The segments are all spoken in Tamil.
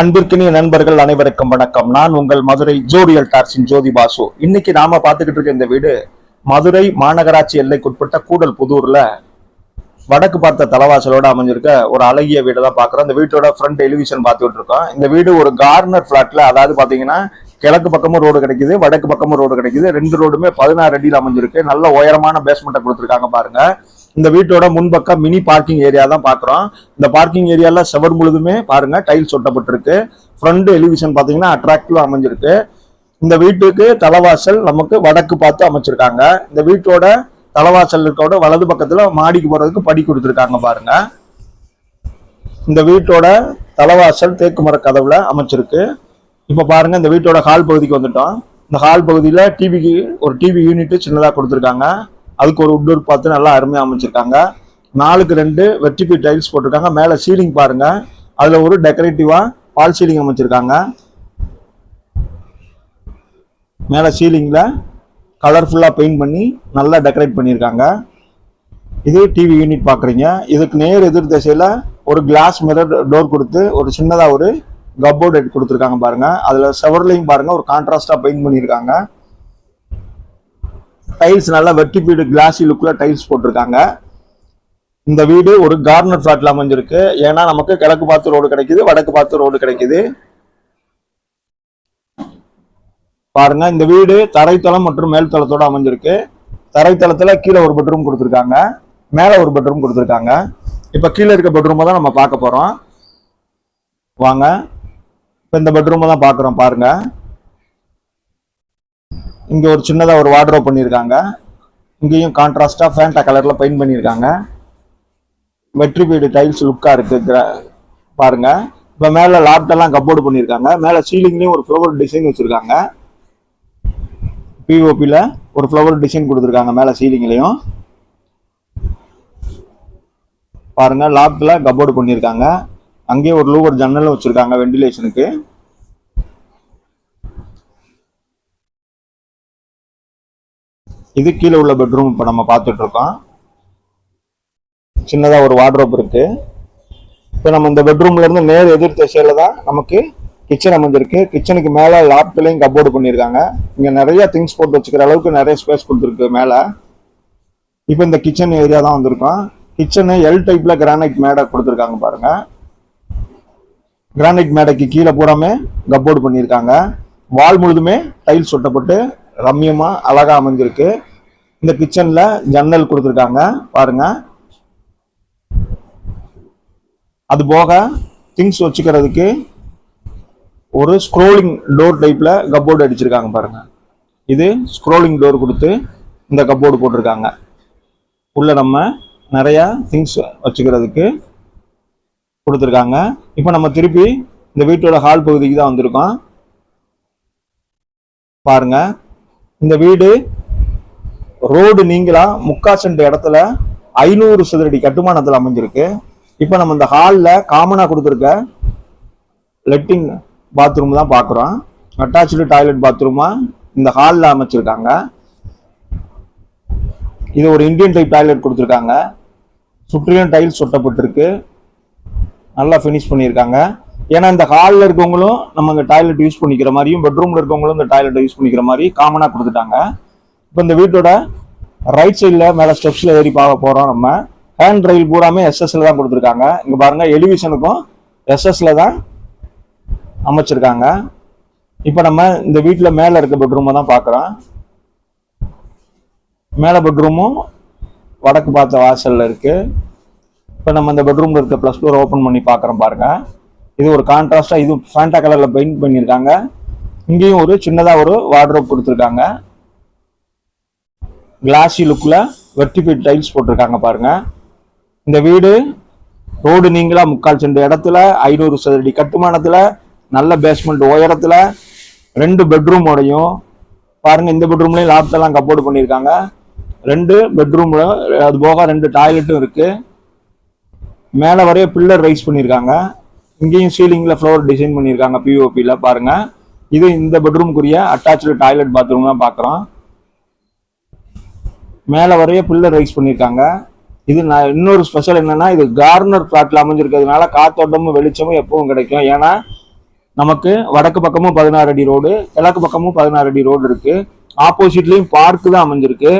அன்பிற்கினிய நண்பர்கள் அனைவருக்கும் வணக்கம். நான் உங்கள் மதுரை ஜோடியல் டார்ஸின் ஜோதி பாசு. இன்னைக்கு நாம பார்த்துக்கிட்டு இருக்க இந்த வீடு மதுரை மாநகராட்சி எல்லைக்குட்பட்ட கூடல் புதூர்ல வடக்கு பார்த்த தலவாசலோட அமைஞ்சிருக்க ஒரு அழகிய வீடு தான் பார்க்குறோம். இந்த வீட்டோட ஃப்ரண்ட் எலிவிஷன் பார்த்துக்கிட்டு இருக்கோம். இந்த வீடு ஒரு கார்னர் பிளாட்ல அதாவது பாத்தீங்கன்னா கிழக்கு பக்கமும் ரோடு கிடைக்குது வடக்கு பக்கமும் ரோடு கிடைக்குது. ரெண்டு ரோடுமே பதினாறு அடியில் அமைஞ்சிருக்கு. நல்ல உயரமான பேஸ்மெண்ட்டை கொடுத்துருக்காங்க பாருங்க. இந்த வீட்டோட முன்பக்கம் மினி பார்க்கிங் ஏரியா தான் பார்க்குறோம் இந்த பார்க்கிங் ஏரியால செவர் முழுதுமே பாருங்க டைல்ஸ் ஒட்டப்பட்டிருக்கு ஃப்ரண்ட் எலிவிஷன் பார்த்தீங்கன்னா அட்ராக்டிவா அமைஞ்சிருக்கு. இந்த வீட்டுக்கு தலைவாசல் நமக்கு வடக்கு பார்த்து அமைச்சிருக்காங்க. இந்த வீட்டோட தலைவாசல் இருக்கோட வலது பக்கத்துல மாடிக்கு போறதுக்கு படி கொடுத்துருக்காங்க பாருங்க. இந்த வீட்டோட தலைவாசல் தேக்கு மர கதவுல அமைச்சிருக்கு. இப்ப பாருங்க இந்த வீட்டோட ஹால் பகுதிக்கு வந்துட்டோம். இந்த ஹால் பகுதியில டிவிக்கு ஒரு டிவி யூனிட் சின்னதா கொடுத்துருக்காங்க. அதுக்கு ஒரு உட் பார்த்து நல்லா அருமையாக அமைச்சிருக்காங்க. நாலுக்கு ரெண்டு வெற்றிப்பி டைல்ஸ் போட்டிருக்காங்க. மேலே சீலிங் பாருங்க. அதில் ஒரு டெக்கரேட்டிவாக பால் சீலிங் அமைச்சிருக்காங்க. மேலே சீலிங்கில் கலர்ஃபுல்லாக பெயிண்ட் பண்ணி நல்லா டெக்கரேட் பண்ணியிருக்காங்க இது டிவி யூனிட் பாக்குறீங்க. இதுக்கு நேர் எதிர் திசையில் ஒரு கிளாஸ் மிரர் டோர் கொடுத்து ஒரு சின்னதாக ஒரு கப்போர்ட் எடுத்து கொடுத்துருக்காங்க பாருங்க. அதுல செவர்லையும் பாருங்க. ஒரு கான்ட்ராஸ்ட்டாக பெயிண்ட் பண்ணியிருக்காங்க டைல்ஸ் நல்லா வெட்டிப்பீடு கிளாஸி லுக்கில் டைல்ஸ் போட்டிருக்காங்க. இந்த வீடு ஒரு கார்னர் ஃபிளாட்ல அமைஞ்சிருக்கு. ஏன்னா நமக்கு கிழக்கு பார்த்து ரோடு கிடைக்குது வடக்கு பார்த்து ரோடு கிடைக்குது. பாருங்க இந்த வீடு தரைத்தளம் மற்றும் மேல்தளத்தோட அமைஞ்சிருக்கு. தரைத்தளத்தில் கீழே ஒரு பெட்ரூம் கொடுத்துருக்காங்க. மேலே ஒரு பெட்ரூம் கொடுத்துருக்காங்க. இப்போ கீழே இருக்க பெட்ரூமை தான் நம்ம பார்க்க போகிறோம் வாங்க. இப்போ இந்த பெட்ரூமை தான் பார்க்குறோம் பாருங்கள் இங்க ஒரு சின்னதா ஒரு வார்ட்ரோப் பண்ணியிருக்காங்க. இங்கேயும் கான்ட்ராஸ்டா ஃபேண்டா கலர்ல பெயிண்ட் பண்ணியிருக்காங்க. வெற்றி வீடு டைல்ஸ் லுக்கா இருக்கு gra- பாருங்க. இப்ப மேல லாப்ட் எல்லாம் கப்போர்டு பண்ணியிருக்காங்க. மேல சீலிங்லயும் ஒரு ஃப்ளவர் டிசைன் வச்சிருக்காங்க. பிஓபியில் ஒரு ஃப்ளவர் டிசைன் கொடுத்துருக்காங்க மேலே சீலிங்லையும் பாருங்க லாப்டில் கப்போர்டு பண்ணியிருக்காங்க. அங்கேயே ஒரு லூவர் ஜன்னலும் வச்சிருக்காங்க வெண்டிலேஷனுக்கு இது கீழே உள்ள பெட்ரூம் இப்போ நம்ம பார்த்துட்டு இருக்கோம் சின்னதாக ஒரு வார்ட்ரோப் இருக்கு. இப்போ நம்ம இந்த பெட்ரூம்ல இருந்து நேர் எதிர் திசையில தான் நமக்கு கிச்சன் அமைஞ்சிருக்கு. கிச்சனுக்கு மேலே லாப்ட்லையும் கபோர்டு பண்ணியிருக்காங்க. இங்கே நிறைய திங்ஸ் போட்டு வச்சுக்கிற அளவுக்கு நிறைய ஸ்பேஸ் கொடுத்துருக்கு மேலே. இப்போ இந்த கிச்சன் ஏரியா தான் வந்திருக்கோம். கிச்சனு எல் டைப்பில் கிரானைட் மேடை கொடுத்துருக்காங்க பாருங்க. கிரானைட் மேடைக்கு கீழே பூராமே கப்போர்டு பண்ணியிருக்காங்க. வால் முழுதுமே டைல்ஸ் ஒட்டப்பட்டு ரம்யமாக அழகா அமைஞ்சிருக்கு. இந்த கிச்சனில் ஜன்னல் கொடுத்துருக்காங்க. பாருங்க. அது போக திங்ஸ் வச்சுக்கிறதுக்கு ஒரு ஸ்க்ரோலிங் டோர் டைப்பில் கப்போர்டு அடிச்சிருக்காங்க பாருங்க. இது ஸ்க்ரோலிங் டோர் கொடுத்து இந்த கப்போர்டு போட்டிருக்காங்க. உள்ள நம்ம நிறைய திங்ஸ் வச்சுக்கிறதுக்கு கொடுத்துருக்காங்க. இப்போ நம்ம திருப்பி இந்த வீட்டோட ஹால் பகுதிக்கு தான் வந்திருக்கோம். பாருங்க. இந்த வீடு ரோடு நீங்களா? முக்கா சென்ட் இடத்துல ஐநூறு சதுரடி கட்டுமானத்தில் அமைஞ்சிருக்கு. இப்போ நம்ம இந்த ஹாலில் காமனாக கொடுத்துருக்க லெட்டிங் பாத்ரூம் தான் பார்க்குறோம் அட்டாச்சு டாய்லெட் பாத்ரூமாக இந்த ஹாலில் அமைச்சிருக்காங்க. இது ஒரு இந்தியன் டைப் டாய்லெட் கொடுத்துருக்காங்க. சுற்றிலும் டைல்ஸ் சொட்டப்பட்டிருக்கு நல்லா ஃபினிஷ் பண்ணியிருக்காங்க. ஏன்னா இந்த ஹாலில் இருக்கவங்களும் நம்ம இந்த டாய்லெட் யூஸ் பண்ணிக்கிற மாதிரியும் பெட்ரூமில் இருக்கவங்களும் இந்த டாய்லெட் யூஸ் பண்ணிக்கிற மாதிரி காமனாக கொடுத்துட்டாங்க. இப்போ இந்த வீட்டோட ரைட் சைடில் மேலே ஸ்டெப்ஸில் ஏறி பார்க்க போகிறோம் நம்ம. ஹேண்ட் ரயில் பூராமே எஸ்எஸ்ல தான் கொடுத்துருக்காங்க. இங்கே பாருங்கள் எலிவிஷனுக்கும் எஸ்எஸ்ல தான் அமைச்சிருக்காங்க. இப்போ நம்ம இந்த வீட்டில் மேலே இருக்க பெட்ரூமை தான் பார்க்குறோம். மேலே பெட்ரூமும் வடக்கு பார்த்த வாசலில் இருக்குது இப்போ நம்ம இந்த பெட்ரூமில் இருக்க ப்ளஸ் டோர் ஓப்பன் பண்ணி பார்க்குறோம் பாருங்கள் இது ஒரு கான்ட்ராஸ்டா இது ஃபேண்டா கலர்ல பெயிண்ட் பண்ணியிருக்காங்க. இங்கேயும் ஒரு சின்னதா ஒரு வார்ட்ரோப் கொடுத்துருக்காங்க. கிளாசி லுக்ல வெர்டிஃபைட் டைல்ஸ் போட்டிருக்காங்க பாருங்க. இந்த வீடு ரோடு நீங்களா முக்கால் சென்ற இடத்துல ஐநூறு சதுரடி கட்டுமானத்துல நல்ல பேஸ்மெண்ட் உயரத்துல ரெண்டு பெட்ரூமோடையும் பாருங்க இந்த பெட்ரூம்லயும் லாப்டெல்லாம் கப்போர்டு பண்ணியிருக்காங்க. ரெண்டு பெட்ரூம்ல அது போக ரெண்டு டாய்லெட்டும் இருக்கு. மேலே வரைய பில்லர் ரைஸ் பண்ணியிருக்காங்க. இங்கேயும் சீலிங்கில் ஃப்ளோர் டிசைன் பண்ணியிருக்காங்க பிஓபியில் பாருங்கள் இது இந்த பெட்ரூம்க்குரிய அட்டாச்சு டாய்லெட் பாத்ரூம் தான் பார்க்குறோம் மேலே வரைய பில்லர் ரைஸ் பண்ணியிருக்காங்க. இது நான் இன்னொரு ஸ்பெஷல் என்னென்னா இது கார்னர் பிளாட்ல அமைஞ்சிருக்கிறதுனால காத்தோட்டமும் வெளிச்சமும் எப்பவும் கிடைக்கும். ஏன்னா நமக்கு வடக்கு பக்கமும் பதினாறு அடி ரோடு கிழக்கு பக்கமும் பதினாறு அடி ரோடு இருக்கு. ஆப்போசிட்லேயும் பார்க்கு தான் அமைஞ்சிருக்கு.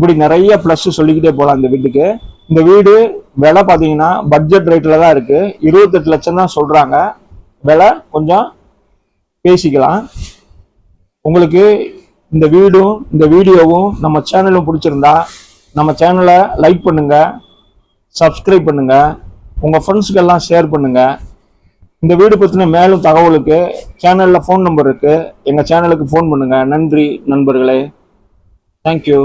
இப்படி நிறைய ப்ளஸ் சொல்லிக்கிட்டே போகலாம் இந்த வீட்டுக்கு. இந்த வீடு விலை பார்த்தீங்கன்னா பட்ஜெட் ரேட்டில் தான் இருக்குது இருபத்தெட்டு லட்சம் தான் சொல்கிறாங்க விலை கொஞ்சம் பேசிக்கலாம். உங்களுக்கு இந்த வீடும் இந்த வீடியோவும் நம்ம சேனலும் பிடிச்சிருந்தா நம்ம சேனலை லைக் பண்ணுங்கள் சப்ஸ்கிரைப் பண்ணுங்கள் உங்கள் ஃப்ரெண்ட்ஸுக்கெல்லாம் ஷேர் பண்ணுங்கள் இந்த வீடு பற்றின மேலும் தகவலுக்கு சேனலில் ஃபோன் நம்பர் இருக்குது எங்கள் சேனலுக்கு ஃபோன் பண்ணுங்கள் நன்றி நண்பர்களே. தேங்க்யூ